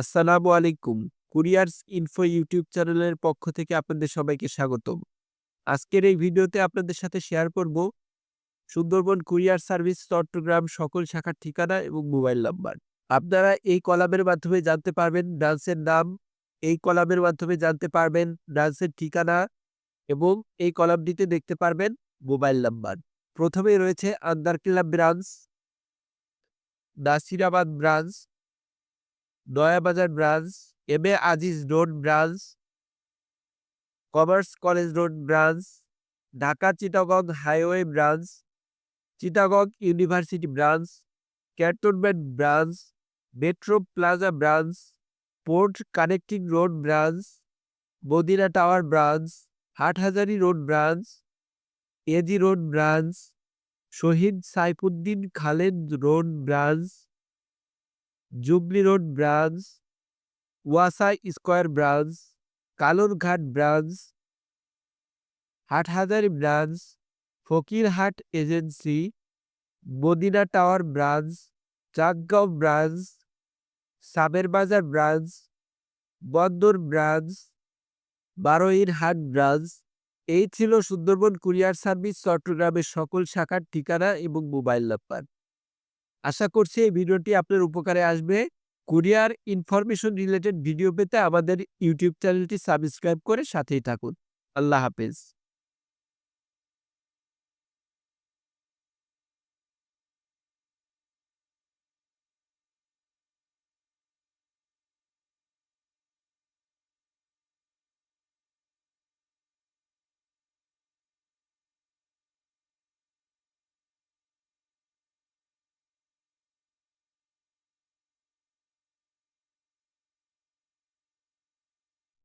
আসসালামু আলাইকুম। কুরিয়ার্স info YouTube চ্যানেলের পক্ষ থেকে আপনাদের সবাইকে স্বাগতম। আজকের এই ভিডিওতে আপনাদের সাথে শেয়ার করব সুন্দরবন কুরিয়ার সার্ভিস চট্টগ্রাম সকল শাখার ঠিকানা এবং মোবাইল নাম্বার। আপনারা এই কলামের মাধ্যমে জানতে পারবেন ব্রাঞ্চের নাম, এই কলামের মাধ্যমে জানতে পারবেন ব্রাঞ্চের ঠিকানা এবং এই কলামটিতে দেখতে পারবেন মোবাইল নাম্বার। প্রথমে রয়েছে Andarkilla branch, Nasirabad branch Nayabazar branch, M A Aziz road branch, commerce college road branch, Dhaka Chittagong highway branch, Chittagong university branch, cantonment branch, metro plaza branch, port connecting road branch, Madina tower branch, Hathazari road branch, AG road branch, Shahid Saifuddin Khaled road branch jubilee road branch Wasa square branch, Kalurghat branch, Hathazari branch, Fakirhat agency, Madina tower branch Chandgaon branch Saber Bazar branch, বন্দর branch, বারোইরহাট branch. এই ছিল Sundarban courier service চট্টগ্রামের সকল শাখার ঠিকানা এবং mobile number. আশা করছি এই ভিডিওটি আপনার উপকারে আসবে। কুরিয়ার ইনফরমেশন রিলেটেড ভিডিও পেতে আমাদের ইউটিউব চ্যানেলটি সাবস্ক্রাইব করে সাথেই থাকুন। আল্লাহ হাফেজ।